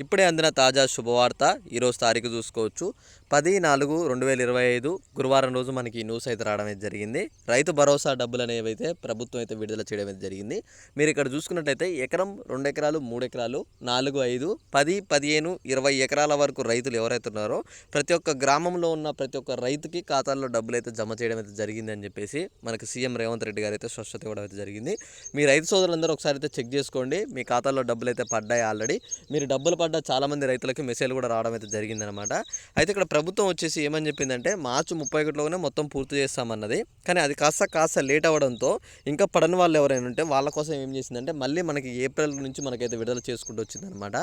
ఇప్పుడే అందిన తాజా శుభవార్త ఈరోజు తారీఖు చూసుకోవచ్చు. పది నాలుగు రెండు వేల ఇరవై ఐదు గురువారం రోజు మనకి న్యూస్ అయితే రావడం అయితే జరిగింది. రైతు భరోసా డబ్బులు అనేవి అయితే ప్రభుత్వం అయితే విడుదల చేయడం అయితే జరిగింది. మీరు ఇక్కడ చూసుకున్నట్టయితే ఎకరం రెండు ఎకరాలు మూడు ఎకరాలు నాలుగు ఐదు పది పదిహేను ఇరవై ఎకరాల వరకు రైతులు ఎవరైతే ఉన్నారో ప్రతి ఒక్క గ్రామంలో ఉన్న ప్రతి ఒక్క రైతుకి ఖాతాల్లో డబ్బులు అయితే జమ చేయడం అయితే జరిగింది అని చెప్పేసి మనకి సీఎం రేవంత్ రెడ్డి గారు అయితే స్పష్టత ఇవ్వడం అయితే జరిగింది. మీ రైతు సోదరులందరూ ఒకసారి అయితే చెక్ చేసుకోండి. మీ ఖాతాలో డబ్బులు అయితే పడ్డాయి ఆల్రెడీ. మీరు డబ్బులు పడ్డ చాలామంది రైతులకి మెసేజ్లు కూడా రావడం అయితే జరిగిందనమాట అయితే ఇక్కడ ప్రభుత్వం వచ్చేసి ఏమని చెప్పిందంటే మార్చి ముప్పై ఒకటిలోనే మొత్తం పూర్తి చేస్తామన్నది. కానీ అది కాస్త కాస్త లేట్ అవ్వడంతో ఇంకా పడని వాళ్ళు ఎవరైనా ఉంటే వాళ్ళ కోసం ఏం చేసిందంటే మళ్ళీ మనకి ఏప్రిల్ నుంచి మనకైతే విడుదల చేసుకుంటూ వచ్చిందనమాట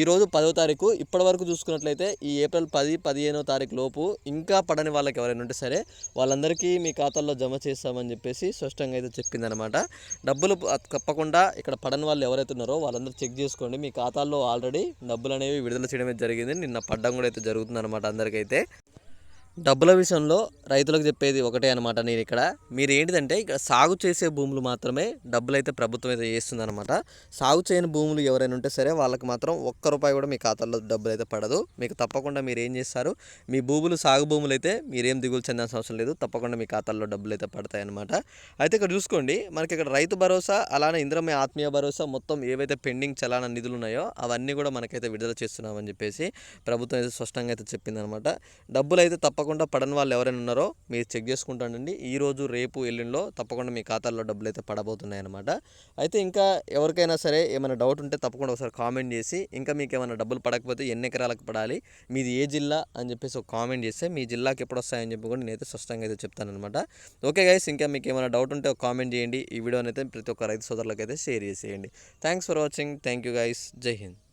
ఈరోజు పదో తారీఖు ఇప్పటి వరకు చూసుకున్నట్లయితే ఈ ఏప్రిల్ పది పదిహేనో తారీఖు లోపు ఇంకా పడని వాళ్ళకి ఎవరైనా ఉంటే సరే వాళ్ళందరికీ మీ ఖాతాల్లో జమ చేస్తామని చెప్పేసి స్పష్టంగా అయితే చెప్పిందనమాట డబ్బులు తప్పకుండా ఇక్కడ పడని వాళ్ళు ఎవరైతే ఉన్నారో వాళ్ళందరూ చెక్ చేసుకోండి. మీ ఖాతాల్లో ఆల్రెడీ డబ్బులు అనేవి విడుదల చేయడం జరిగింది. నిన్న పడ్డం కూడా అయితే జరుగుతుంది అనమాట అందరికైతే. డబ్బుల విషయంలో రైతులకు చెప్పేది ఒకటే అనమాట నేను ఇక్కడ. మీరు ఏంటిదంటే ఇక్కడ సాగు చేసే భూములు మాత్రమే డబ్బులు అయితే ప్రభుత్వం అయితే చేస్తుంది అనమాట సాగు చేయని భూములు ఎవరైనా ఉంటే సరే వాళ్ళకి మాత్రం ఒక్క రూపాయి కూడా మీ ఖాతాలో డబ్బులు అయితే పడదు. మీకు తప్పకుండా మీరు ఏం చేస్తారు? మీ భూములు సాగు భూములు అయితే మీరేం దిగులు చెందాల్సిన అవసరం లేదు. తప్పకుండా మీ ఖాతాల్లో డబ్బులు అయితే పడతాయి అనమాట అయితే ఇక్కడ చూసుకోండి మనకి ఇక్కడ రైతు భరోసా అలానే ఇంద్రమే ఆత్మీయ భరోసా మొత్తం ఏవైతే పెండింగ్ చలాన నిధులు ఉన్నాయో అవన్నీ కూడా మనకైతే విడుదల చేస్తున్నామని చెప్పేసి ప్రభుత్వం అయితే స్పష్టంగా అయితే చెప్పిందనమాట డబ్బులు అయితే తప్పకుండా పడని వాళ్ళు ఎవరైనా ఉన్నారో మీరు చెక్ చేసుకుంటానండి ఈ రోజు రేపు ఎల్లుండిలో తప్పకుండా మీ ఖాతాల్లో డబ్బులు అయితే పడబోతున్నాయి అనమాట అయితే ఇంకా ఎవరికైనా సరే ఏమైనా డౌట్ ఉంటే తప్పకుండా ఒకసారి కామెంట్ చేసి ఇంకా మీకు ఏమైనా డబ్బులు పడకపోతే ఎన్ని ఎకరాలకు పడాలి మీది ఏ జిల్లా అని చెప్పేసి ఒక కామెంట్ చేస్తే మీ జిల్లాకి ఎప్పుడు వస్తాయని చెప్పి కూడా నేనైతే స్పష్టంగా అయితే చెప్తానమాట ఓకే గైస్ ఇంకా మీకు ఏమైనా డౌట్ ఉంటే ఒక కామెంట్ చేయండి. ఈ వీడియోని అయితే ప్రతి ఒక్క రైతు సోదరులకు అయితే షేర్ చేసేయండి. Thanks for watching thank you guys జై హింద్